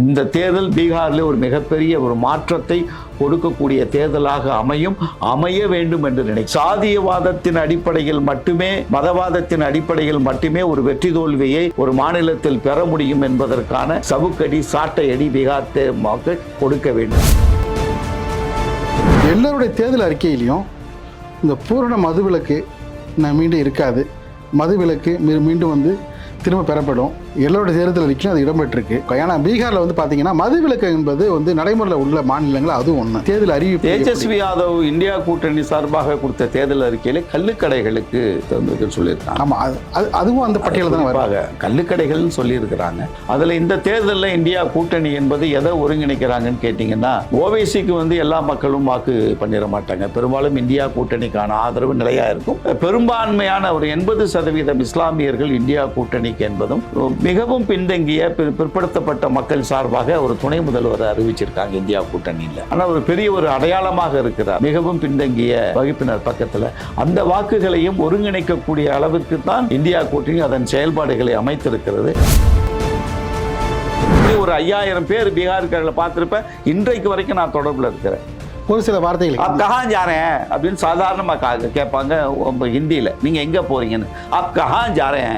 இந்த தேர்தல் பீகாரில் ஒரு மிகப்பெரிய ஒரு மாற்றத்தை கொடுக்கக்கூடிய தேர்தலாக அமையும் அமைய வேண்டும் என்று நினை சாதியவாதத்தின் அடிப்படையில் மட்டுமே மதவாதத்தின் அடிப்படையில் மட்டுமே ஒரு வெற்றி தோல்வியை ஒரு மாநிலத்தில் பெற முடியும் என்பதற்கான சவுக்கடி சாட்டையடி பீகார் மக்கள் கொடுக்க வேண்டும். எல்லோருடைய தேர்தல் அறிக்கையிலையும் இந்த பூரண மதுவிலக்கு நான் மீண்டும் இருக்காது. மதுவிலக்கு மீண்டும் வந்து திரும்ப பெறப்படும். எல்லோருடைய தேர்தல் அறிக்கையும் அது இடம்பெற்றிருக்கு. ஏன்னா பீகாரில் வந்து பார்த்தீங்கன்னா மதுவிலக்கு என்பது வந்து நடைமுறையில் உள்ள மாநிலங்கள் அதுவும் ஒன்று தேர்தல் அறிவிப்பு? தேஜஸ்வி யாதவ் இந்தியா கூட்டணி சார்பாக கொடுத்த தேர்தல் அறிக்கையில கள்ளுக்கடைகளுக்கு தந்திருக்கு சொல்லியிருக்காங்க. ஆமாம் அது அது- அதுவும் அந்த பட்டியலில் தானே வரும். குறிப்பாக கள்ளுக்கடைகள்னு சொல்லியிருக்கிறாங்க. அதுல இந்த தேர்தலில் இந்தியா கூட்டணி என்பது எதை ஒருங்கிணைக்கிறாங்கன்னு கேட்டிங்கன்னா ஓவைசிக்கு வந்து எல்லா மக்களும் வாக்கு பண்ணிட மாட்டாங்க. பெரும்பாலும் இந்தியா கூட்டணிக்கான ஆதரவு நிலையா இருக்கும். பெரும்பான்மையான ஒரு எண்பது சதவீதம் இஸ்லாமியர்கள் இந்தியா கூட்டணிக்கு என்பதும் மிகவும் பின்தங்கிய பிற்படுத்தப்பட்ட மக்கள் சார்பாக ஒரு துணை முதல்வர் அறிவிச்சிருக்காங்க இந்தியா கூட்டணியில். ஆனால் ஒரு பெரிய ஒரு அடையாளமாக இருக்கிறார். மிகவும் பின்தங்கிய வகுப்பினர் பக்கத்தில். அந்த வாக்குகளையும் ஒருங்கிணைக்கக்கூடிய அளவிற்கு தான் இந்தியா கூட்டணி அதன் செயல்பாடுகளை அமைத்திருக்கிறது. ஒரு ஐயாயிரம் பேர் பீகார்காரர்களை பார்த்துருப்பேன். இன்றைக்கு வரைக்கும் நான் தொடர்பில் இருக்கிறேன். ஒரு சில வார்த்தைகள் ஆப் கஹா ஜாரேன் அப்படின்னு சாதாரணமாக கேட்பாங்க ஹிந்தியில். நீங்கள் எங்கே போகிறீங்கன்னு ஆப் கஹா ஜாரேன்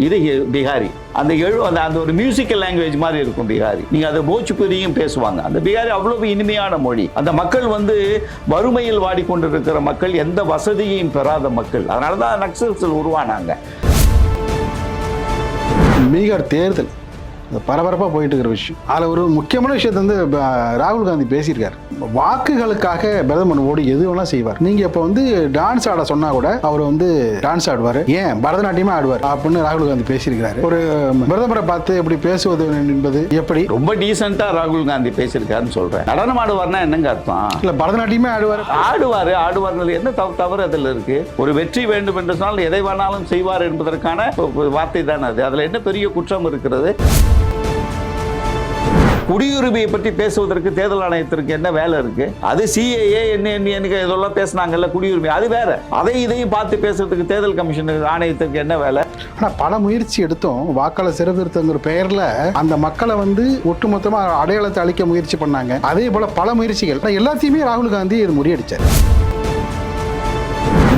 இது ஹி- பிகாரி. அந்த எழு அந்த அந்த ஒரு மியூசிக்கல் லாங்குவேஜ் மாதிரி இருக்கும் பிகாரி. நீங்கள் அதை போஜ்புரியும் பேசுவாங்க. அந்த பிகாரி அவ்வளவு இனிமையான மொழி. அந்த மக்கள் வந்து வறுமையில் வாடிக்கொண்டிருக்கிற மக்கள் எந்த வசதியையும் பெறாத மக்கள். அதனால தான் நக்சல்ஸ் உருவானாங்க. பீகார் தேர்தல். இந்த பரபரப்பாக போயிட்டு இருக்கிற விஷயம். அதில் ஒரு முக்கியமான விஷயத்தை வந்து ராகுல் காந்தி பேசியிருக்காரு. வாக்குகளுக்காக பிரதமர் மோடி எது வேணா செய்வார். நீங்கள் இப்போ வந்து டான்ஸ் ஆட சொன்னால் கூட அவர் வந்து டான்ஸ் ஆடுவார். ஏன்? பரதநாட்டியமே ஆடுவார். அப்படின்னு ராகுல் காந்தி பேசியிருக்கிறாரு. ஒரு பிரதமரை பார்த்து எப்படி பேசுவது என்பது எப்படி? ரொம்ப டீசெண்டா ராகுல் காந்தி பேசியிருக்காருன்னு சொல்றேன். நடனம் ஆடுவார்னா என்னங்க அர்த்தம்? இல்லை பரதநாட்டியமே ஆடுவார். ஆடுவாரு ஆடுவார்கள் என்ன தவ- தவறு அதில் இருக்கு? ஒரு வெற்றி வேண்டும் என்று சொன்னால் எதை வேணாலும் செய்வார் என்பதற்கான வார்த்தை தான் அது. அதுல என்ன பெரிய குற்றம் இருக்கிறது? குடியுரிமையை பற்றி பேசுவதற்கு தேர்தல் ஆணையத்திற்கு என்ன வேலை இருக்கு? அது சிஏஏ என்ன என்ன இதெல்லாம் பேசுனாங்கல்ல குடியுரிமை. அது வேற. அதை இதையும் பார்த்து பேசுறதுக்கு தேர்தல் கமிஷன் ஆணையத்திற்கு என்ன வேலை? ஆனால் பல முயற்சி எடுத்தும். வாக்காளர் சிறப்பிருத்தங்கிற பெயரில் அந்த மக்களை வந்து ஒட்டுமொத்தமாக அடையாளத்தை அளிக்க முயற்சி பண்ணாங்க. அதே போல் பல முயற்சிகள். எல்லாத்தையுமே ராகுல் காந்தி இது முறியடிச்சார்.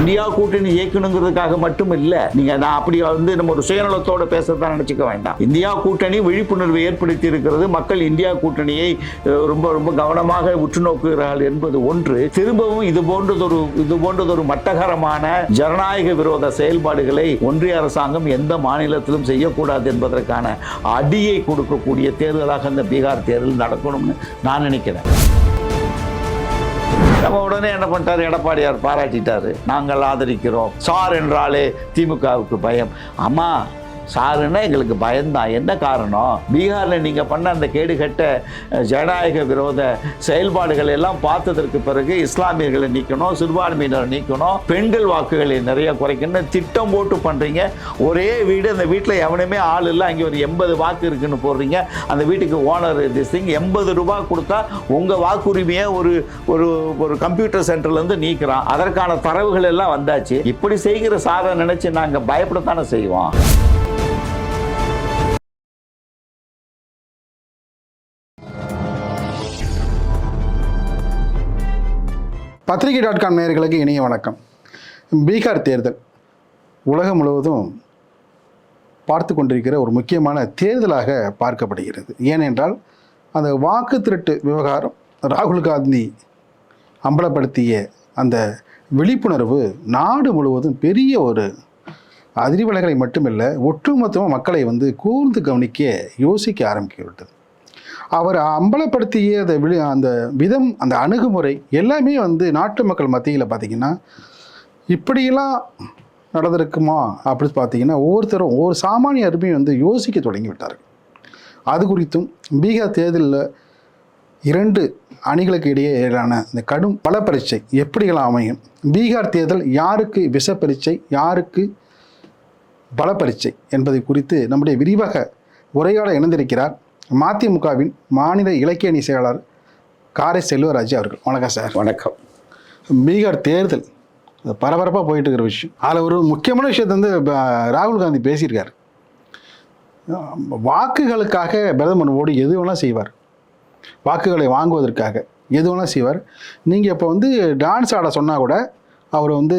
இந்தியா கூட்டணி இயக்கணுங்கிறதுக்காக மட்டும் இல்ல நீங்க நான் அப்படி வந்து நம்ம ஒரு சுயநலத்தோட பேசத்தான் நினைச்சுக்க வேண்டாம். இந்தியா கூட்டணி விழிப்புணர்வு ஏற்படுத்தி இருக்கிறது. மக்கள் இந்தியா கூட்டணியை ரொம்ப ரொம்ப கவனமாக உற்று நோக்குகிறார்கள் என்பது ஒன்று. திரும்பவும் இது போன்றதொரு இது போன்றதொரு மட்டகரமான ஜனநாயக விரோத செயல்பாடுகளை ஒன்றிய அரசாங்கம் எந்த மாநிலத்திலும் செய்யக்கூடாது என்பதற்கான அடியை கொடுக்கக்கூடிய தேர்தலாக இந்த பீகார் தேர்தல் நடக்கணும்னு நான் நினைக்கிறேன். நம்ம உடனே என்ன பண்ணிட்டார்? எடப்பாடியார் பாராட்டிட்டாரு. நாங்கள் ஆதரிக்கிறோம். சார் என்றாலே திமுகவுக்கு பயம். அம்மா சாருன்னா எங்களுக்கு பயம்தான். என்ன காரணம்? பீகாரில் நீங்கள் பண்ண அந்த கேடுகட்ட அஹ், ஜனநாயக விரோத செயல்பாடுகள் எல்லாம் பார்த்ததற்கு பிறகு இஸ்லாமியர்களை நீக்கணும் சிறுபான்மையினரை நீக்கணும் பெண்கள் வாக்குகளை நிறைய குறைக்கணும் திட்டம் போட்டு பண்ணுறீங்க ஒரே வீடு அந்த வீட்டில் எவனுமே ஆள் இல்லை. அங்கே ஒரு எண்பது வாக்கு இருக்குன்னு போடுறீங்க. அந்த வீட்டுக்கு ஓனர் திஸ் திங் எண்பது ரூபாய் கொடுத்தா உங்கள் வாக்குரிமையை ஒரு ஒரு ஒரு கம்ப்யூட்டர் சென்டர்லேருந்து நீக்கிறான். அதற்கான தரவுகள் எல்லாம் வந்தாச்சு. இப்படி செய்கிற சாரை நினச்சி நாங்கள் பயப்படத்தானே செய்வோம்? பத்திரிகை டாட் காம் நேயர்களுக்கு இனிய வணக்கம். பீகார் தேர்தல். உலகம் முழுவதும் பார்த்து கொண்டிருக்கிற ஒரு முக்கியமான தேர்தலாக பார்க்கப்படுகிறது. ஏனென்றால் அந்த வாக்கு திருட்டு விவகாரம் ராகுல் காந்தி அம்பலப்படுத்திய அந்த விழிப்புணர்வு நாடு முழுவதும் பெரிய ஒரு அதிர்வலைகளை மட்டுமில்லை ஒட்டுமொத்தமாக மக்களை வந்து கூர்ந்து கவனிக்க யோசிக்க ஆரம்பிக்க விட்டது. அவர் அம்பலப்படுத்திய அந்த விழி அந்த விதம் அந்த அணுகுமுறை எல்லாமே வந்து நாட்டு மக்கள் மத்தியில் பார்த்தீங்கன்னா இப்படியெல்லாம் நடந்திருக்குமா அப்படின்னு பார்த்தீங்கன்னா ஒவ்வொருத்தரும் ஒவ்வொரு சாமானிய அருமையும் வந்து யோசிக்க தொடங்கி விட்டார்கள். அது குறித்தும் பீகார் தேர்தலில் இரண்டு அணிகளுக்கு இடையேயான இந்த கடும் பல பரீட்சை எப்படியெல்லாம் அமையும்? பீகார் தேர்தல் யாருக்கு விஷ பரீட்சை யாருக்கு பல பரீட்சை என்பதை குறித்து நம்முடைய விரிவாக உரையாட இணைந்திருக்கிறார் மதிமுகவின் மாநில இலக்கிய அணி செயலாளர் காரை செல்வராஜ் அவர்கள். வணக்கம் சார். வணக்கம். பீகார் தேர்தல் பரபரப்பாக போயிட்டு இருக்கிற விஷயம். அதில் ஒரு முக்கியமான விஷயத்தை வந்து ராகுல் காந்தி பேசியிருக்காரு. வாக்குகளுக்காக பிரதமர் மோடி எது வேணால் செய்வார். வாக்குகளை வாங்குவதற்காக எது வேணால் செய்வார். நீங்கள் இப்போ வந்து டான்ஸ் ஆட சொன்னால் கூட அவர் வந்து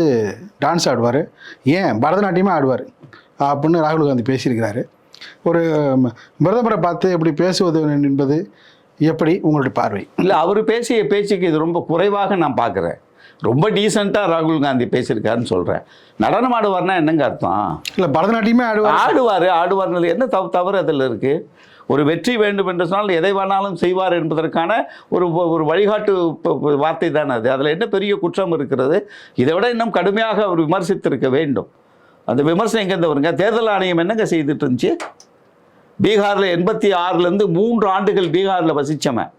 டான்ஸ் ஆடுவார். ஏன்? பரதநாட்டியமே ஆடுவார். அப்படின்னு ராகுல் காந்தி பேசியிருக்கிறாரு. ஒரு பிரதமரை பார்த்து இப்படி பேசுவது என்பது எப்படி உங்களுடைய பார்வை? இல்லை அவர் பேசிய பேச்சுக்கு இது ரொம்ப குறைவாக நான் பார்க்குறேன். ரொம்ப டீசெண்டாக ராகுல் காந்தி பேசியிருக்காருன்னு சொல்கிறேன் நடனம் ஆடுவார்னா என்னங்க அர்த்தம்? இல்லை பரதநாட்டியமே ஆடுவார். ஆடுவார் ஆடுவார்னு என்ன தவ தவறு அதில் இருக்குது ஒரு வெற்றி வேண்டும் என்று சொன்னால் எதை வேணாலும் செய்வார் என்பதற்கான ஒரு ஒரு வழிகாட்டு வார்த்தை தானே அது. அதில் என்ன பெரிய குற்றம் இருக்கிறது? இதை விட இன்னும் கடுமையாக அவர் விமர்சித்திருக்க வேண்டும். அந்த விமர்சனம் எங்கேருந்து வருங்க? தேர்தல் ஆணையம் என்னங்க செய்துட்டு இருந்துச்சு பீகாரில் எண்பத்தி ஆறுலேருந்து மூன்று ஆண்டுகள் பீகாரில் வசித்தவன்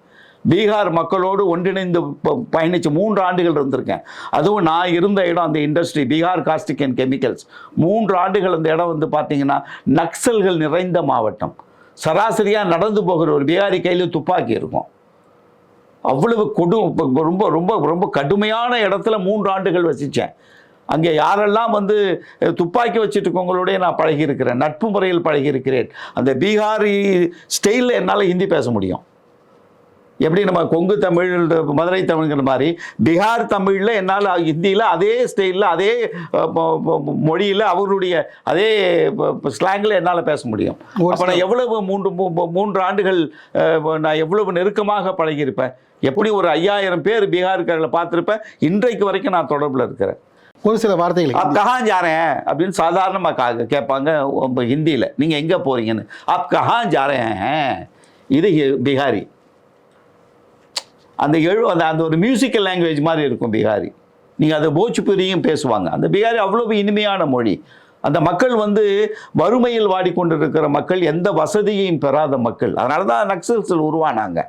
பீகார் மக்களோடு ஒன்றிணைந்து ப- மூன்று ஆண்டுகள் இருந்திருக்கேன். அதுவும் நான் இருந்த இடம் அந்த industry Bihar caustic and chemicals மூன்று ஆண்டுகள் அந்த இடம் வந்து பார்த்தீங்கன்னா நக்சல்கள் நிறைந்த மாவட்டம். சராசரியாக நடந்து போகிற ஒரு பீகாரி கையில் துப்பாக்கி இருக்கும். அவ்வளவு கொடு ரொம்ப ரொம்ப ரொம்ப கடுமையான இடத்துல மூன்று ஆண்டுகள் வசித்தேன் அங்கே யாரெல்லாம் வந்து துப்பாக்கி வச்சுட்டு இருக்கவங்களோடய நான் பழகியிருக்கிறேன் நட்பு முறையில் பழகியிருக்கிறேன் அந்த பீகாரி ஸ்டைலில் என்னால் ஹிந்தி பேச முடியும். எப்படி நம்ம கொங்கு தமிழ் மதுரை தமிழ்ங்கிற மாதிரி பீகார் தமிழில் என்னால் ஹிந்தியில் அதே ஸ்டைலில் அதே மொழியில் அவருடைய அதே ஸ்லாங்கில் என்னால் பேச முடியும். அப்போ நான் எவ்வளவு மூன்று மூன்று ஆண்டுகள் நான் எவ்வளவு நெருக்கமாக பழகியிருப்பேன். எப்படி ஒரு ஐயாயிரம் பேர் பீகார்காரர்களை பார்த்துருப்பேன் இன்றைக்கு வரைக்கும் நான் தொடர்பில் இருக்கிறேன். ஒரு சில வார்த்தைகள் ஆப் கஹா ஜாரேன் அப்படின்னு சாதாரணமாக கேட்பாங்க ஹிந்தியில். நீங்கள் எங்கே போகிறீங்கன்னு ஆப் கஹா ஜாரேன் இது ஹி- பிகாரி அந்த எழு அந்த அந்த ஒரு மியூசிக்கல் லாங்குவேஜ் மாதிரி இருக்கும் பீகாரி நீங்கள் அதை போஜ்புரியும் பேசுவாங்க. அந்த பீகாரி அவ்வளவு இனிமையான மொழி. அந்த மக்கள் வந்து வறுமையில் வாடிக்கொண்டிருக்கிற மக்கள் எந்த வசதியையும் பெறாத மக்கள். அதனால தான் நக்சல்ஸில் உருவானாங்க.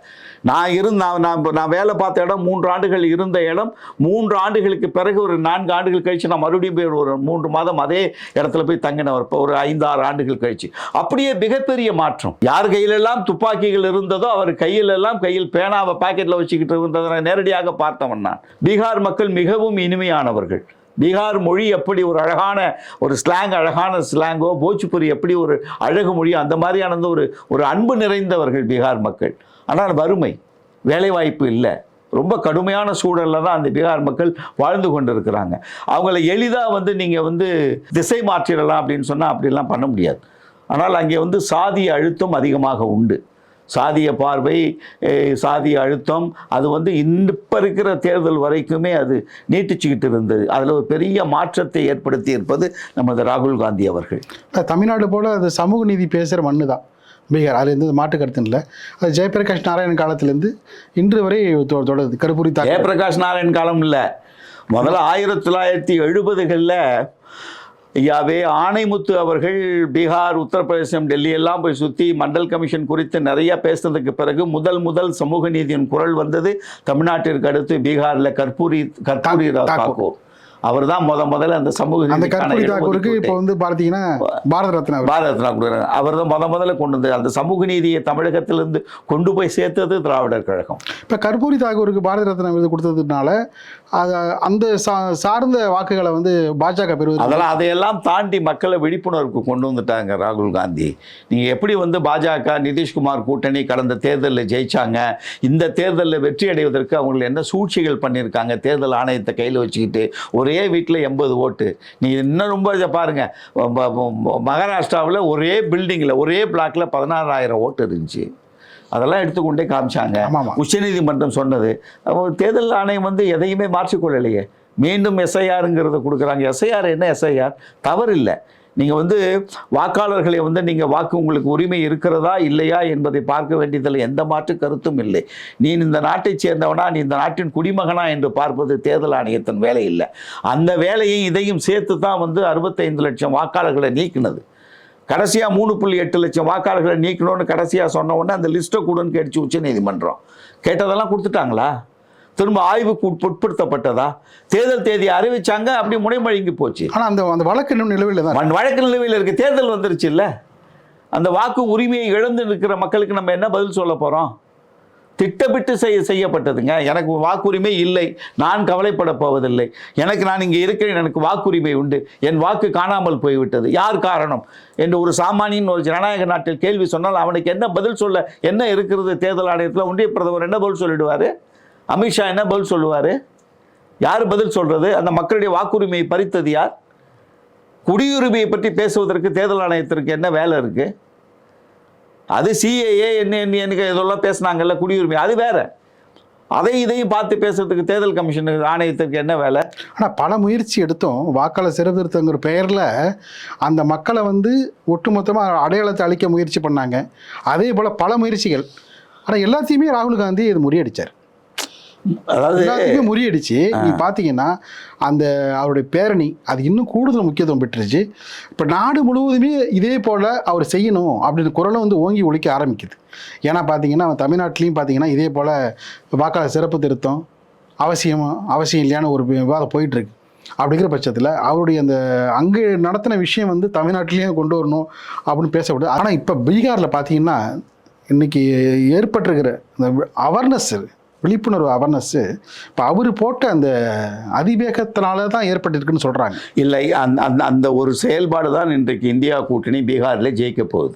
நான் இருந்த நான் நான் வேலை பார்த்த இடம் மூன்று ஆண்டுகள் இருந்த இடம். மூன்று ஆண்டுகளுக்கு பிறகு ஒரு நான்கு ஆண்டுகள் கழித்து நான் மறுபடியும் போய் ஒரு மூன்று மாதம் அதே இடத்துல போய் தங்கினவர் இப்போ ஒரு ஐந்து ஆறு ஆண்டுகள் கழிச்சு. அப்படியே மிகப்பெரிய மாற்றம். யார் கையிலெல்லாம் துப்பாக்கிகள் இருந்ததோ அவர் கையிலெல்லாம் கையில் பேனாவை பாக்கெட்டில் வச்சுக்கிட்டு இருந்ததை நான் நேரடியாக பார்த்தவன் நான். பீகார் மக்கள் மிகவும் இனிமையானவர்கள். பீகார் மொழி எப்படி ஒரு அழகான ஒரு ஸ்லாங் அழகான ஸ்லாங்கோ போஜ்புரி எப்படி ஒரு அழகு மொழியோ அந்த மாதிரியான ஒரு ஒரு அன்பு நிறைந்தவர்கள் பீகார் மக்கள். ஆனால் வறுமை வேலைவாய்ப்பு இல்லை. ரொம்ப கடுமையான சூழலில் தான் அந்த பீகார் மக்கள் வாழ்ந்து கொண்டு இருக்கிறாங்க அவங்கள எளிதாக வந்து நீங்கள் வந்து திசை மாற்றிடலாம் அப்படின்னு சொன்னால் அப்படிலாம் பண்ண முடியாது. ஆனால் அங்கே வந்து சாதிய அழுத்தம் அதிகமாக உண்டு. சாதிய பார்வை சாதிய அழுத்தம் அது வந்து இப்போ இருக்கிற தேர்தல் வரைக்குமே அது நீட்டிச்சுக்கிட்டு இருந்தது. அதில் ஒரு பெரிய மாற்றத்தை ஏற்படுத்தி இருப்பது நமது ராகுல் காந்தி அவர்கள். தமிழ்நாடு போல அது சமூக நீதி பேசுகிற மண்ணு தான். பீகார் அது மாற்று கருத்து இல்லை. அது ஜெயபிரகாஷ் நாராயண் காலத்திலேருந்து இன்று வரை தொடருது. கருப்பூரி ஜெயபிரகாஷ் நாராயண் காலம் இல்லை. முதல்ல ஆயிரத்தி தொள்ளாயிரத்தி எழுபதுகளில் ஐயாவே ஆணைமுத்து அவர்கள் பீகார் உத்தரப்பிரதேசம் டெல்லி எல்லாம் போய் சுற்றி மண்டல் கமிஷன் குறித்து நிறைய பேசுனதுக்கு பிறகு முதல் முதல் சமூக நீதியின் குரல் வந்தது தமிழ்நாட்டிற்கு அடுத்து பீகாரில் கற்பூரி கற்பூரி தாக்கூர். அவர் தான் முத முதல்ல அந்த சமூக அந்த கற்பூரி தாக்கூருக்கு இப்போ வந்து பார்த்தீங்கன்னா பாரத ரத்னா அவர். பாரத ரத்னா கொடுக்குறாங்க அவர் தான் முத முதல்ல கொண்டு வந்து அந்த சமூக நீதியை தமிழகத்திலிருந்து கொண்டு போய் சேர்த்தது திராவிடர் கழகம். இப்போ கற்பூரி தாக்கூருக்கு பாரத ரத்னா விருது கொடுத்ததுனால அது அந்த சார்ந்த வாக்குகளை வந்து பாஜக பெறுவது அதெல்லாம் அதையெல்லாம் தாண்டி மக்களை விழிப்புணர்வுக்கு கொண்டு வந்துட்டாங்க ராகுல் காந்தி. நீங்கள் எப்படி வந்து பாஜக நிதிஷ்குமார் கூட்டணி கடந்த தேர்தலில் ஜெயிச்சாங்க இந்த தேர்தலில் வெற்றி அடைவதற்கு அவங்க என்ன சூழ்ச்சிகள் பண்ணியிருக்காங்க தேர்தல் ஆணையத்தை கையில் வச்சுக்கிட்டு ஒரே வீட்டில் எண்பது ஓட்டு. நீ இன்னும் ரொம்ப இதை பாருங்க. ம- ம- மகாராஷ்டிராவில் ஒரே பில்டிங்கில் ஒரே பிளாக்ல பதினாறாயிரம் ஓட்டு இருந்துச்சு. அதெல்லாம் எடுத்துக்கொண்டே காமிச்சாங்க. உச்சநீதிமன்றம் சொன்னது. தேர்தல் ஆணையம் வந்து எதையுமே மாற்றிக்கொள்ளலையே. மீண்டும் எஸ்ஐஆருங்கிறத கொடுக்குறாங்க. எஸ்ஐஆர் என்ன எஸ்ஐஆர்? தவறு இல்லை நீங்கள் வந்து வாக்காளர்களை வந்து நீங்கள் வாக்கு உங்களுக்கு உரிமை இருக்கிறதா இல்லையா என்பதை பார்க்க வேண்டியதில் எந்த மாற்று கருத்தும் இல்லை. நீ இந்த நாட்டைச் சேர்ந்தவனா நீ இந்த நாட்டின் குடிமகனா என்று பார்ப்பது தேர்தல் ஆணையத்தின் வேலை இல்லை. அந்த வேலையும் இதையும் சேர்த்து தான் வந்து அறுபத்தைந்து லட்சம் வாக்காளர்களை நீக்கினது. கடைசியாக மூணு புள்ளி எட்டு லட்சம் வாக்காளர்களை நீக்கணும்னு கடைசியாக சொன்ன உடனே அந்த லிஸ்ட்டை கூடன்னு கேட்டுச்சு உச்சநீதிமன்றம். கேட்டதெல்லாம் கொடுத்துட்டாங்களா? திரும்ப ஆய்வுக்கு உட்ப- உட்படுத்தப்பட்டதா? தேர்தல் தேதி அறிவிச்சாங்க அப்படி முனைமழுங்கி போச்சு. ஆனால் அந்த அந்த வழக்கு நிலுவையில் தான்? வழக்கு நிலுவையில் இருக்க. தேர்தல் வந்துருச்சு இல்ல? அந்த வாக்கு உரிமையை இழந்து நிற்கிற மக்களுக்கு நம்ம என்ன பதில் சொல்ல போகிறோம் திட்டமிட்டு செய்ய செய்யப்பட்டதுங்க. எனக்கு வாக்குரிமை இல்லை. நான் கவலைப்பட போவதில்லை. எனக்கு நான் இங்கே இருக்கிறேன். எனக்கு வாக்குரிமை உண்டு. என் வாக்கு காணாமல் போய்விட்டது. யார் காரணம்? என்று ஒரு சாமானியன் ஒரு ஜனநாயக நாட்டில் கேள்வி சொன்னால் அவனுக்கு என்ன பதில் சொல்ல என்ன இருக்கிறது தேர்தல் ஆணையத்தில்? ஒன்றிய பிரதமர் என்ன பதில் சொல்லிடுவார்? அமித்ஷா என்ன பதில் சொல்லுவார்? யார் பதில் சொல்கிறது அந்த மக்களுடைய வாக்குரிமையை பறித்தது யார்? குடியுரிமையை பற்றி பேசுவதற்கு தேர்தல் ஆணையத்திற்கு என்ன வேலை இருக்குது அது சிஏஏ என்ன என்ன இதெல்லாம் பேசுனாங்கல்ல குடியுரிமை. அது வேற. அதை இதையும் பார்த்து பேசுறதுக்கு தேர்தல் கமிஷன் ஆணையத்திற்கு என்ன வேலை? ஆனால் பல முயற்சி எடுத்தோம். வாக்காளர் சீர்திருத்தங்கிற பெயரில் அந்த மக்களை வந்து ஒட்டுமொத்தமாக அடையாளத்தை அழிக்க முயற்சி பண்ணாங்க. அதே போல் பல முயற்சிகள். ஆனால் எல்லாத்தையுமே ராகுல் காந்தி இது முறியடிச்சார். அதாவது முறியடிச்சு. நீ பார்த்தீங்கன்னா அந்த அவருடைய பேரணி அது இன்னும் கூடுதல் முக்கியத்துவம் பெற்றுச்சு. இப்போ நாடு முழுவதுமே இதே போல் அவர் செய்யணும் அப்படின்னு குரலை வந்து ஓங்கி ஒழிக்க ஆரம்பிக்குது. ஏன்னா பார்த்தீங்கன்னா தமிழ்நாட்டிலையும் பார்த்தீங்கன்னா இதே போல் வாக்காளர் சிறப்பு திருத்தம் அவசியம் அவசியம் இல்லையான ஒரு விவாதம் போயிட்டு இருக்கு அப்படிங்கிற பட்சத்தில் அவருடைய அந்த அங்கே நடத்தின விஷயம் வந்து தமிழ்நாட்டிலையும் கொண்டு வரணும் அப்படின்னு பேசப்படுது. ஆனால் இப்போ பீகாரில் பார்த்தீங்கன்னா இன்னைக்கு ஏற்பட்டிருக்கிற இந்த அவேர்னஸ் விழிப்புணர்வு அவேர்னஸ்ஸு இப்போ அவர் போட்ட அந்த அதிவேகத்தினால தான் ஏற்பட்டிருக்குன்னு சொல்கிறாங்க இல்லை அந்த அந்த அந்த ஒரு செயல்பாடு தான் இன்றைக்கு இந்தியா கூட்டணி பீகாரில் ஜெயிக்க போகுது.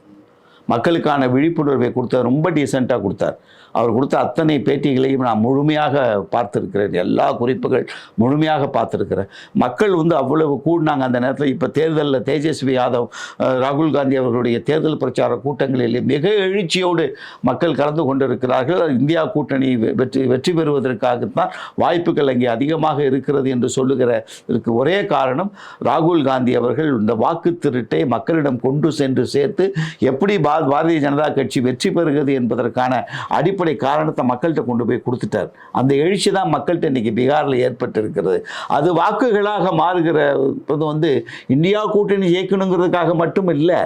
மக்களுக்கான விழிப்புணர்வை கொடுத்தார் ரொம்ப டீசெண்டாக கொடுத்தார். அவர் கொடுத்த அத்தனை பேட்டிகளையும் நான் முழுமையாக பார்த்துருக்கிறேன். எல்லா குறிப்புகள் முழுமையாக பார்த்துருக்கிறேன். மக்கள் வந்து அவ்வளவு கூடினாங்க அந்த நேரத்தில். இப்போ தேர்தலில் தேஜஸ்வி யாதவ் ராகுல் காந்தி அவர்களுடைய தேர்தல் பிரச்சார கூட்டங்களில் மிக எழுச்சியோடு மக்கள் கலந்து கொண்டிருக்கிறார்கள். இந்தியா கூட்டணி வெ- வெற்றி வெற்றி பெறுவதற்காகத்தான் வாய்ப்புகள் அங்கே அதிகமாக இருக்கிறது என்று சொல்லுகிற ஒரே காரணம் ராகுல் காந்தி அவர்கள் இந்த வாக்கு திருட்டை மக்களிடம் கொண்டு சென்று சேர்த்து எப்படி பாரதிய ஜனதா கட்சி வெற்றி பெறுகிறது என்பதற்கான அடிப்படை காரணத்தை மக்கள்கிட்ட கொண்டு போய் கொடுத்துட்டார். அந்த எழுச்சி தான் மக்கள்கிட்ட இன்னைக்கு பீகாரில் ஏற்பட்டு இருக்கிறது அது வாக்குகளாக மாறுகிற வந்து இந்தியா கூட்டணி ஜெயிக்கணுங்கிறதுக்காக மட்டும் இல்லை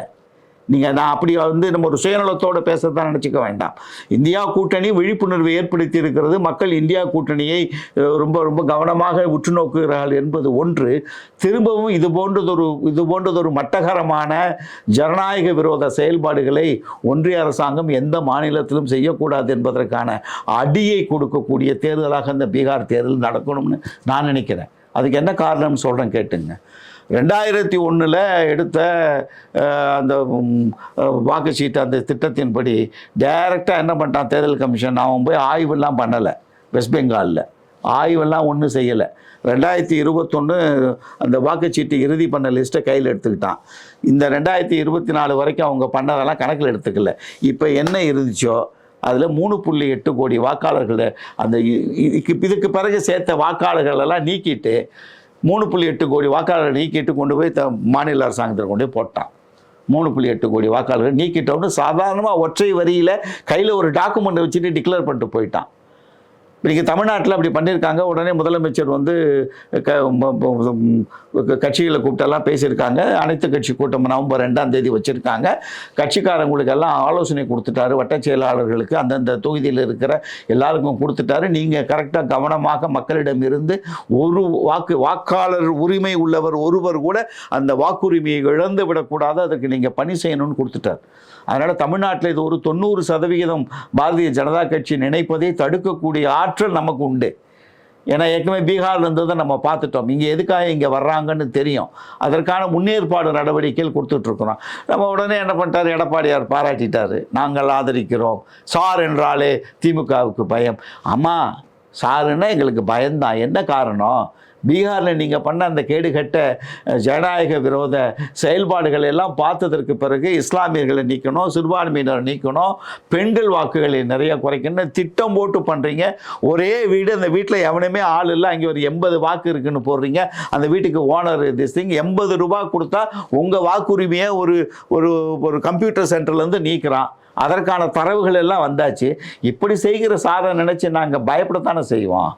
நீங்கள் நான் அப்படி வந்து நம்ம ஒரு சுயநலத்தோடு பேசத்தான் நினச்சிக்க வேண்டாம். இந்தியா கூட்டணி விழிப்புணர்வை ஏற்படுத்தி இருக்கிறது. மக்கள் இந்தியா கூட்டணியை ரொம்ப ரொம்ப கவனமாக உற்று நோக்குகிறார்கள் என்பது ஒன்று. திரும்பவும் இது போன்றதொரு இது போன்றதொரு மட்டகரமான ஜனநாயக விரோத செயல்பாடுகளை ஒன்றிய அரசாங்கம் எந்த மாநிலத்திலும் செய்யக்கூடாது என்பதற்கான அடியை கொடுக்கக்கூடிய தேர்தலாக இந்த பீகார் தேர்தல் நடக்கணும்னு நான் நினைக்கிறேன். அதுக்கு என்ன காரணம்னு சொல்கிறேன் கேட்டுங்க. ரெண்டாயிரத்தி ஒன்றில் எடுத்த அந்த வாக்கு சீட்டு வாக்குச்சீட்டு அந்த திட்டத்தின்படி டைரெக்டாக என்ன பண்ணிட்டான் தேர்தல் கமிஷன்? அவன் போய் ஆய்வெல்லாம் பண்ணலை. வெஸ்ட் பெங்காலில். ஆய்வெல்லாம் ஒன்றும் செய்யலை. ரெண்டாயிரத்தி இருபத்தொன்று அந்த வாக்குச்சீட்டு இறுதி பண்ண லிஸ்ட்டை கையில் எடுத்துக்கிட்டான். இந்த ரெண்டாயிரத்தி இருபத்தி நாலு வரைக்கும் அவங்க பண்ணதெல்லாம் கணக்கில் எடுத்துக்கல. இப்போ என்ன இருந்துச்சோ அதில் மூணு புள்ளி எட்டு கோடி வாக்காளர்களை அந்த இதுக்கு இதுக்கு பிறகு சேர்த்த வாக்காளர்களெல்லாம் நீக்கிட்டு மூணு புள்ளி எட்டு கோடி வாக்காளர்களை நீக்கிட்டு கொண்டு போய் த மாநில அரசாங்கத்தில் கொண்டு போய் போட்டான். மூணு புள்ளி எட்டு கோடி வாக்காளர்கள் நீக்கிட்டோன்னு சாதாரணமாக ஒற்றை வரியில் கையில் ஒரு டாக்குமெண்ட் வச்சுட்டு டிக்ளேர் பண்ணிட்டு போயிட்டான். இன்றைக்கி தமிழ்நாட்டில் அப்படி பண்ணியிருக்காங்க உடனே முதலமைச்சர் வந்து க கட்சிகளை கூப்பிட்டெல்லாம் பேசியிருக்காங்க. அனைத்து கட்சி கூட்டம் நவம்பர் ரெண்டாம் தேதி வச்சுருக்காங்க. கட்சிக்காரங்களுக்கு எல்லாம் ஆலோசனை கொடுத்துட்டாரு. வட்டச் செயலாளர்களுக்கு அந்தந்த தொகுதியில் இருக்கிற எல்லாருக்கும் கொடுத்துட்டாரு. நீங்கள் கரெக்டாக கவனமாக மக்களிடம் இருந்து ஒரு வாக்கு வாக்காளர் உரிமை உள்ளவர் ஒருவர் கூட அந்த வாக்குரிமையை இழந்து விடக்கூடாது. அதற்கு நீங்கள் பணி செய்யணும்னு கொடுத்துட்டார். அதனால் தமிழ்நாட்டில் இது ஒரு தொண்ணூறு சதவிகிதம் பாரதிய ஜனதா கட்சி நினைப்பதை தடுக்கக்கூடிய ஆற்றல் நமக்கு உண்டு. ஏன்னா ஏற்கனவே பீகார்ல இருந்ததை நம்ம பார்த்துட்டோம். இங்கே எதுக்காக இங்கே வர்றாங்கன்னு தெரியும். அதற்கான முன்னேற்பாடு நடவடிக்கைகள் கொடுத்துட்ருக்குறோம். நம்ம உடனே என்ன பண்ணிட்டாரு? எடப்பாடியார் பாராட்டிட்டார். நாங்கள் ஆதரிக்கிறோம். சார் என்றாலே திமுகவுக்கு பயம். அம்மா சாருன்னா எங்களுக்கு பயம்தான். என்ன காரணம்? பீகாரில் நீங்கள் பண்ண அந்த கேடுகட்ட ஜனநாயக விரோத செயல்பாடுகள் எல்லாம் பார்த்ததற்கு பிறகு இஸ்லாமியர்களை நீக்கணும் சிறுபான்மையினரை நீக்கணும் பெண்கள் வாக்குகளை நிறைய குறைக்கணும் திட்டம் போட்டு பண்ணுறீங்க ஒரே வீடு அந்த வீட்டில் எவனுமே ஆள் இல்லை. அங்கே ஒரு எண்பது வாக்கு இருக்குன்னு போடுறீங்க. அந்த வீட்டுக்கு ஓனர் திஸ் திங் எண்பது ரூபாய் கொடுத்தா உங்கள் வாக்குரிமையை ஒரு ஒரு ஒரு கம்ப்யூட்டர் சென்டர்லேருந்து நீக்கிறான். அதற்கான தரவுகள் எல்லாம் வந்தாச்சு. இப்படி செய்கிற சாரை நினச்சி நாங்கள் பயப்படத்தானே செய்வோம்?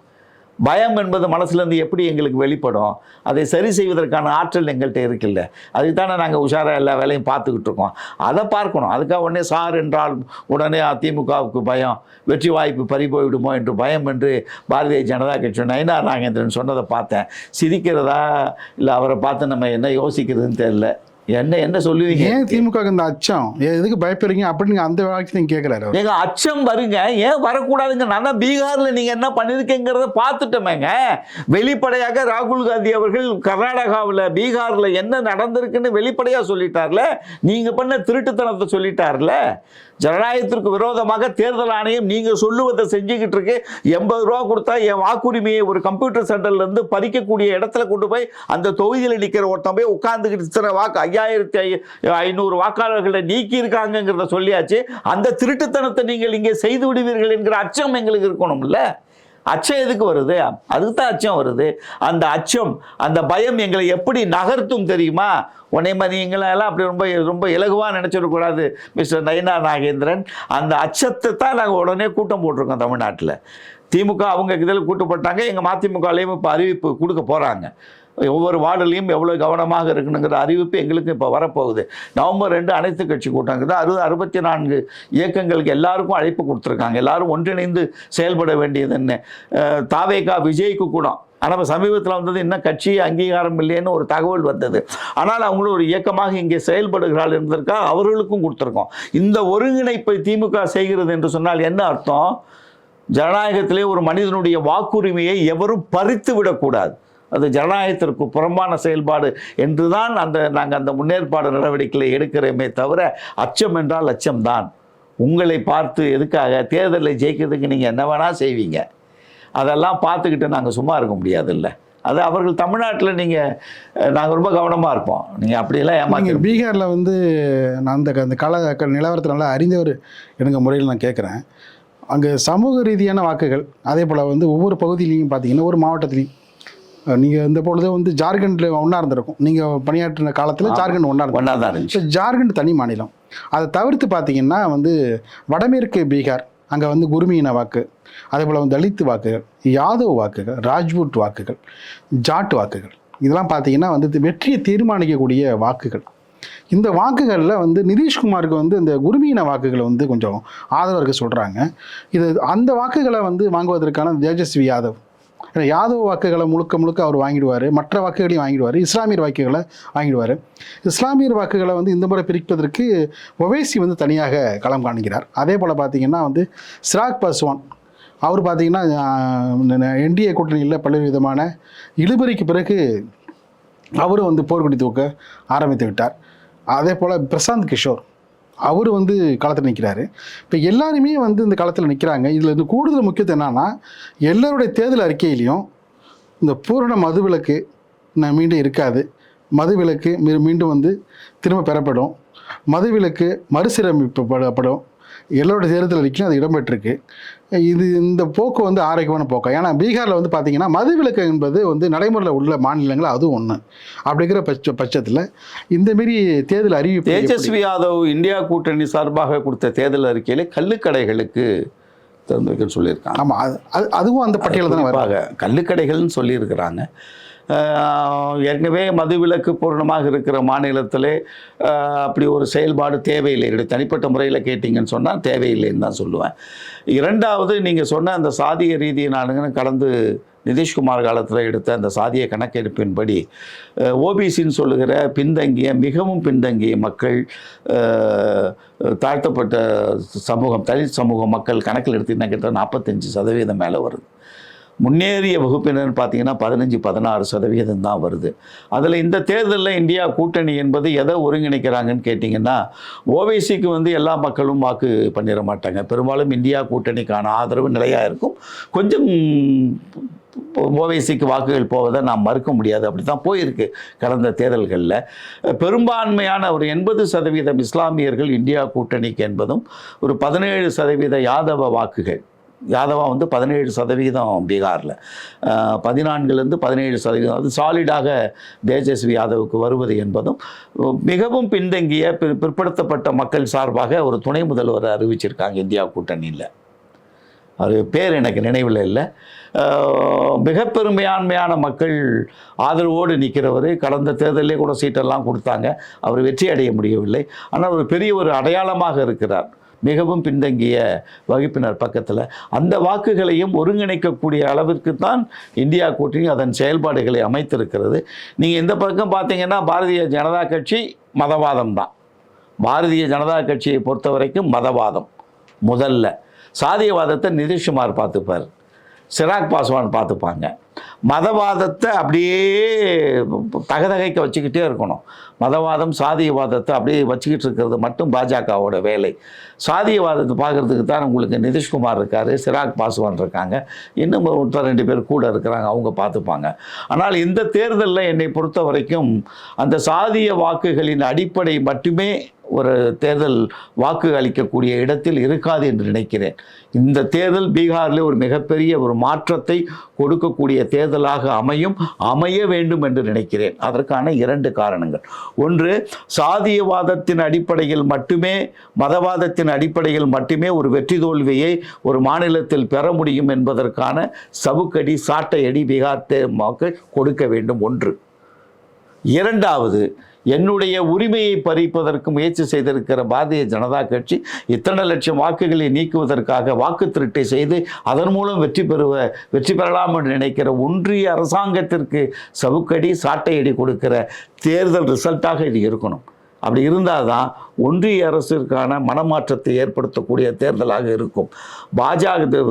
பயம் என்பது மனசுலேருந்து எப்படி எங்களுக்கு வெளிப்படும்? அதை சரி செய்வதற்கான ஆற்றல் எங்கள்கிட்ட இருக்குல்ல. அதுக்கு தானே நாங்கள் உஷாராக எல்லா வேலையும் பார்த்துக்கிட்டு இருக்கோம். அதை பார்க்கணும். அதுக்காக உடனே சார் என்றால் உடனே அதிமுகவுக்கு பயம். வெற்றி வாய்ப்பு பறி போய்விடுமோ என்று பயம் என்று பாரதிய ஜனதா கட்சி நயனார் நாகேந்திரன் சொன்னதை பார்த்தேன். சிரிக்கிறதா? இல்லை அவரை பார்த்து நம்ம என்ன யோசிக்கிறதுன்னு தெரில என்ன என்ன சொல்லுவீங்க? ஏன் திமுக இந்த அச்சம்? ஏன் எதுக்கு பயப்படுறீங்க? அப்படின்னு அந்த வாக்கு நீங்க கேட்கிறாரு ஏங்க அச்சம் வருங்க ஏன் வரக்கூடாதுங்க? நான் தான் பீகார்ல நீங்க என்ன பண்ணிருக்கீங்கிறத பார்த்துட்டோமேங்க. வெளிப்படையாக ராகுல் காந்தி அவர்கள் கர்நாடகாவில் பீகார்ல என்ன நடந்திருக்குன்னு வெளிப்படையா சொல்லிட்டார்ல. நீங்க பண்ண திருட்டுத்தனத்தை சொல்லிட்டார்ல. ஜனநாயகத்திற்கு விரோதமாக தேர்தல் ஆணையம் நீங்கள் சொல்லுவதை செஞ்சுக்கிட்டு இருக்கு. எண்பது ரூபா கொடுத்தா என் வாக்குரிமையை ஒரு கம்ப்யூட்டர் சென்டர்லேருந்து பறிக்கக்கூடிய இடத்துல கொண்டு போய் அந்த தொகுதியில் நிற்கிற ஒருத்தன் போய் உட்காந்துக்கிட்டு இத்தனை வாக்கு ஐயாயிரத்தி ஐ ஐநூறு வாக்காளர்களை நீக்கி இருக்காங்கிறத சொல்லியாச்சு. அந்த திருட்டுத்தனத்தை நீங்கள் இங்கே செய்து விடுவீர்கள் என்கிற அச்சம் எங்களுக்கு இருக்கணும்ல. அச்சம் எதுக்கு வருது? அதுக்கு தான் அச்சம் வருது. அந்த அச்சம் அந்த பயம் எங்களை எப்படி நகர்த்தும் தெரியுமா? உன்னை மாதிரி எல்லாம் அப்படி ரொம்ப ரொம்ப இலகுவாக நினச்சிடக்கூடாது மிஸ்டர் நயினா நாகேந்திரன். அந்த அச்சத்தை தான் நாங்கள் உடனே கூட்டம் போட்டிருக்கோம் தமிழ்நாட்டில். திமுக அவங்க இதில் கூட்டப்பட்டாங்க. எங்கள் மதிமுகலையும் இப்போ அறிவிப்பு கொடுக்க போகிறாங்க ஒவ்வொரு வார்டுலையும் எவ்வளோ கவனமாக இருக்கணுங்கிற அறிவிப்பு எங்களுக்கு இப்போ வரப்போகுது. நவம்பர் ரெண்டு அனைத்து கட்சி கூட்டங்க தான் அறுபது அறுபத்தி நான்கு இயக்கங்களுக்கு எல்லாருக்கும் அழைப்பு கொடுத்துருக்காங்க. எல்லாரும் ஒன்றிணைந்து செயல்பட வேண்டியதுன்னு. அஹ், தாவேகா விஜய்க்கு கூட. ஆனால் சமீபத்தில் வந்தது இன்னும் கட்சி அங்கீகாரம் இல்லைன்னு ஒரு தகவல் வந்தது. ஆனால் அவங்களும் ஒரு இயக்கமாக இங்கே செயல்படுகிறாள் என்பதற்காக அவர்களுக்கும் கொடுத்துருக்கோம். இந்த ஒருங்கிணைப்பை திமுக செய்கிறது என்று சொன்னால் என்ன அர்த்தம்? ஜனநாயகத்திலே ஒரு மனிதனுடைய வாக்குரிமையை எவரும் பறித்து விடக்கூடாது. அது ஜனநாயகத்திற்கு புறம்பான செயல்பாடு என்றுதான் அந்த நாங்கள் அந்த முன்னேற்பாடு நடவடிக்கைகளை எடுக்கிறோமே தவிர அச்சம் என்றால் அச்சம்தான். உங்களை பார்த்து எதுக்காக? தேர்தலில் ஜெயிக்கிறதுக்கு நீங்கள் என்ன வேணால் செய்வீங்க. அதெல்லாம் பார்த்துக்கிட்டு நாங்கள் சும்மா இருக்க முடியாதுல்ல. அது அவர்கள் தமிழ்நாட்டில் நீங்கள் நாங்கள் ரொம்ப கவனமாக இருப்போம். நீங்கள் அப்படியெல்லாம் ஏமாற்றி பீகார்ல வந்து நான் அந்த அந்த கல நிலவரத்தை நல்லா அறிந்தவர் எனக்கு முறையில் நான் கேட்குறேன். அங்கே சமூக ரீதியான வாக்குகள் அதே போல் வந்து ஒவ்வொரு பகுதியிலையும் பார்த்தீங்கன்னா ஒரு மாவட்டத்திலையும் நீங்கள் இந்த பொழுது வந்து ஜார்க்கண்டில் ஒன்றா இருந்திருக்கும். நீங்கள் பணியாற்றின காலத்தில் ஜார்க்கண்ட் ஒன்றா ஒன்றா தான் இருந்துச்சு. ஜார்க்கண்ட் தனி மாநிலம். அதை தவிர்த்து பார்த்தீங்கன்னா வந்து வடமேற்கு பீகார் அங்கே வந்து குருமியின வாக்கு அதே போல் வந்து தலித் வாக்குகள் யாதவ் வாக்குகள் ராஜ்புட் வாக்குகள் ஜாட் வாக்குகள். இதெல்லாம் பார்த்தீங்கன்னா வந்து வெற்றியை தீர்மானிக்கக்கூடிய வாக்குகள். இந்த வாக்குகளில் வந்து நிதிஷ்குமாருக்கு வந்து இந்த குருமீன வாக்குகளை வந்து கொஞ்சம் ஆதரவு இருக்க சொல்கிறாங்க இது அந்த வாக்குகளை வந்து வாங்குவதற்கான தேஜஸ்வி யாதவ் ஏன்னா யாதவ வாக்குகளை முழுக்க முழுக்க அவர் வாங்கிடுவார் மற்ற வாக்குகளையும் வாங்கிடுவார் இஸ்லாமியர் வாக்குகளை வாங்கிடுவார். இஸ்லாமியர் வாக்குகளை வந்து இந்த முறை பிரிப்பதற்கு ஒவேசி வந்து தனியாக களம் காண்கிறார். அதே போல் பார்த்தீங்கன்னா வந்து சிராக் பாஸ்வான் அவர் பார்த்தீங்கன்னா என்டிஏ கூட்டணியில் பல்வேறு விதமான இழுபறிக்கு பிறகு அவரும் வந்து போர்க்குடி தூக்க ஆரம்பித்து விட்டார். அதே போல் பிரசாந்த் கிஷோர் அவர் வந்து களத்தில் நிற்கிறாரு இப்போ எல்லாருமே வந்து இந்த களத்தில் நிற்கிறாங்க இதில் இந்த கூடுதல் முக்கியத்துவம் என்னன்னா எல்லாருடைய தேர்தல் அறிக்கையிலையும் இந்த பூரண மதுவிலக்கு நான் மீண்டும் இருக்காது. மதுவிலக்கு மீண்டும் வந்து திரும்ப பெறப்படும். மதுவிலக்கு படப்படும் எல்லோருடைய தேர்தல் வரைக்கும் அது இடம்பெற்றிருக்கு. இது இந்த போக்கு வந்து ஆரோக்கியமான போக்கா? ஏன்னா பீகாரில் வந்து பார்த்தீங்கன்னா மதுவிலக்கு என்பது வந்து நடைமுறையில் உள்ள மாநிலங்கள் அதுவும் ஒன்று அப்படிங்கிற பட்ச பட்சத்தில் இந்த மாரி தேர்தல் அறிவிப்பு தேஜஸ்வி யாதவ் இந்தியா கூட்டணி சார்பாக கொடுத்த தேர்தல் அறிக்கையில் கள்ளுக்கடைகளுக்கு திறந்து வைக்கன்னு சொல்லியிருக்காங்க. ஆமாம் அது அது- அதுவும் அந்த பட்டியலில் தானே வரும். குறிப்பாக கள்ளுக்கடைகள்னு சொல்லியிருக்கிறாங்க. ஏற்கனவே மதுவிலக்கு பூரணமாக இருக்கிற மாநிலத்திலே அப்படி ஒரு செயல்பாடு தேவையில்லை. என்னுடைய தனிப்பட்ட முறையில் கேட்டிங்கன்னு சொன்னால் தேவையில்லைன்னு தான் சொல்லுவேன். இரண்டாவது நீங்கள் சொன்ன அந்த சாதிய ரீதியினாலுங்க கடந்து நிதிஷ்குமார் காலத்தில் எடுத்த அந்த சாதிய கணக்கெடுப்பின்படி ஓபிசின்னு சொல்லுகிற பின்தங்கிய மிகவும் பின்தங்கிய மக்கள் தாழ்த்தப்பட்ட சமூகம் தலித் சமூக மக்கள் கணக்கில் எடுத்தீங்கன்னா கிட்ட நாற்பத்தஞ்சு சதவீதம் மேலே வருது. முன்னேறிய வகுப்பினர்னு பார்த்தீங்கன்னா பதினஞ்சு பதினாறு சதவீதம் தான் வருது. அதில் இந்த தேர்தலில் இந்தியா கூட்டணி என்பது எதை ஒருங்கிணைக்கிறாங்கன்னு கேட்டிங்கன்னா ஓவைசிக்கு வந்து எல்லா மக்களும் வாக்கு பண்ணிட மாட்டாங்க. பெரும்பாலும் இந்தியா கூட்டணிக்கான ஆதரவு நிலையாக இருக்கும். கொஞ்சம் ஓவைசிக்கு வாக்குகள் போவதை நாம் மறுக்க முடியாது அப்படி தான் போயிருக்கு கடந்த தேர்தல்களில் பெரும்பான்மையான ஒரு எண்பது சதவீதம் இஸ்லாமியர்கள் இந்தியா கூட்டணிக்கு என்பதும் ஒரு பதினேழு சதவீத யாதவ வாக்குகள் யாதவா வந்து பதினேழு சதவீதம் பீகாரில் பதினான்குலேருந்து பதினேழு சதவீதம் அது சாலிடாக தேஜஸ்வி யாதவுக்கு வருவது என்பதும் மிகவும் பின்தங்கிய பிற்படுத்தப்பட்ட மக்கள் சார்பாக ஒரு துணை முதல்வர் அறிவிச்சிருக்காங்க இந்தியா கூட்டணியில் அது பேர் எனக்கு நினைவில் இல்லை மிக பெருமையாண்மையான மக்கள் ஆதரவோடு நிற்கிறவர். கடந்த தேர்தலே கூட சீட்டெல்லாம் கொடுத்தாங்க. அவர் வெற்றி அடைய முடியவில்லை. ஆனால் ஒரு பெரிய ஒரு அடையாளமாக இருக்கிறார். மிகவும் பின்தங்கிய வகுப்பினர் பக்கத்தில். அந்த வாக்குகளையும் ஒருங்கிணைக்கக்கூடிய அளவிற்கு தான் இந்தியா கூட்டணி அதன் செயல்பாடுகளை அமைத்திருக்கிறது. நீங்கள் இந்த பக்கம் பார்த்தீங்கன்னா பாரதிய ஜனதா கட்சி மதவாதம் தான். பாரதிய ஜனதா கட்சியை பொறுத்த வரைக்கும் மதவாதம். முதல்ல. சாதியவாதத்தை நிதிஷ்குமார் பார்த்துப்பார். சிராக் பாஸ்வான் பார்த்துப்பாங்க. மதவாதத்தை அப்படியே தகதகைக்க வச்சுக்கிட்டே இருக்கணும். மதவாதம் சாதியவாதத்தை அப்படியே வச்சுக்கிட்டு இருக்கிறது மட்டும் பாஜகவோட வேலை. சாதியவாதத்தை பார்க்குறதுக்கு தான் உங்களுக்கு நிதிஷ்குமார் இருக்கார் சிராக் பாஸ்வான் இருக்காங்க. இன்னும் ஒருத்தர் ரெண்டு பேர் கூட இருக்கிறாங்க அவங்க பார்த்துப்பாங்க. ஆனால் இந்த தேர்தலில் என்னை பொறுத்த வரைக்கும் அந்த சாதிய வாக்குகளின் அடிப்படை மட்டுமே ஒரு தேர்தல் வாக்கு அளிக்கக்கூடிய இடத்தில் இருக்காது என்று நினைக்கிறேன். இந்த தேர்தல் பீகாரில் ஒரு மிகப்பெரிய ஒரு மாற்றத்தை கொடுக்கக்கூடிய தேர்தலாக அமையும் அமைய வேண்டும் என்று நினைக்கிறேன். அதற்கான இரண்டு காரணங்கள். ஒன்று சாதியவாதத்தின் அடிப்படையில் மட்டுமே மதவாதத்தின் அடிப்படையில் மட்டுமே ஒரு வெற்றி தோல்வியை ஒரு மாநிலத்தில் பெற முடியும் என்பதற்கான சவுக்கடி சாட்டையடி பீகார் தே- மக்கள் கொடுக்க வேண்டும். ஒன்று. இரண்டாவது என்னுடைய உரிமையை பறிப்பதற்கு முயற்சி செய்திருக்கிற பாரதிய ஜனதா கட்சி இத்தனை லட்சம் வாக்குகளை நீக்குவதற்காக வாக்கு திருட்டை செய்து அதன் மூலம் வெற்றி பெறுவ வெற்றி பெறலாம் என்று நினைக்கிற ஒன்றிய அரசாங்கத்திற்கு சவுக்கடி சாட்டையடி கொடுக்கிற தேர்தல் ரிசல்ட்டாக இது இருக்கணும். அப்படி இருந்தால் தான் ஒன்றிய அரசிற்கான மனமாற்றத்தை ஏற்படுத்தக்கூடிய தேர்தலாக இருக்கும். பாஜக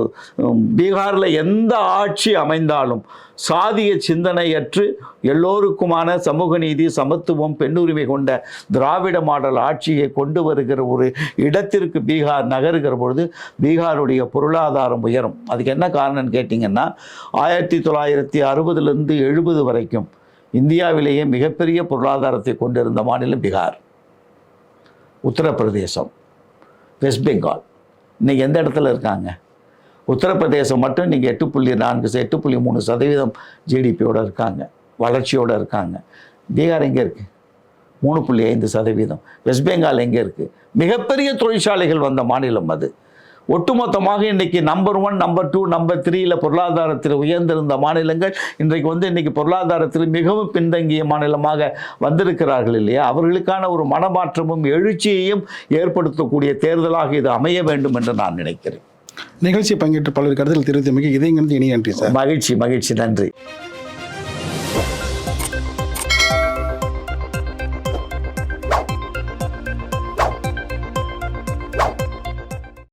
பீகாரில் எந்த ஆட்சி அமைந்தாலும் சாதிய சிந்தனையற்று எல்லோருக்குமான சமூக நீதி சமத்துவம் பெண்ணுரிமை கொண்ட திராவிட மாடல் ஆட்சியை கொண்டு வருகிற ஒரு இடத்திற்கு பீகார் நகருகிற பொழுது பீகாருடைய பொருளாதாரம் உயரும். அதுக்கு என்ன காரணம்னு கேட்டிங்கன்னா ஆயிரத்தி தொள்ளாயிரத்தி அறுபதுலேருந்து எழுபது வரைக்கும் இந்தியாவிலேயே மிகப்பெரிய பொருளாதாரத்தை கொண்டிருந்த மாநிலம் பீகார். உத்தரப்பிரதேசம் வெஸ்ட் பெங்கால் இன்றைக்கி எந்த இடத்துல இருக்காங்க? உத்தரப்பிரதேசம் மட்டும் நீங்கள் எட்டு புள்ளி நான்கு ச- எட்டு புள்ளி மூணு சதவீதம் ஜிடிபியோடு இருக்காங்க வளர்ச்சியோடு இருக்காங்க. பீகார் எங்கே இருக்குது மூணு புள்ளி ஐந்து சதவீதம். வெஸ்ட் பெங்கால் எங்கே இருக்குது மிகப்பெரிய தொழிற்சாலைகள் வந்த மாநிலம் அது. ஒட்டுமொத்தமாக இன்றைக்கி number one number two number த்ரீயில் பொருளாதாரத்தில் உயர்ந்திருந்த மாநிலங்கள் இன்றைக்கு வந்து இன்றைக்கி பொருளாதாரத்தில் மிகவும் பின்தங்கிய மாநிலமாக வந்திருக்கிறார்கள் இல்லையா? அவர்களுக்கான ஒரு மனமாற்றமும் எழுச்சியையும் ஏற்படுத்தக்கூடிய தேர்தலாக இது அமைய வேண்டும் என்று நான் நினைக்கிறேன். நிகழ்ச்சி பங்கேற்று பலர் கருத்தில் தெரிவித்தமைக்கு இதயங்களுக்கு இனிய நன்றி சார். மகிழ்ச்சி மகிழ்ச்சி. நன்றி.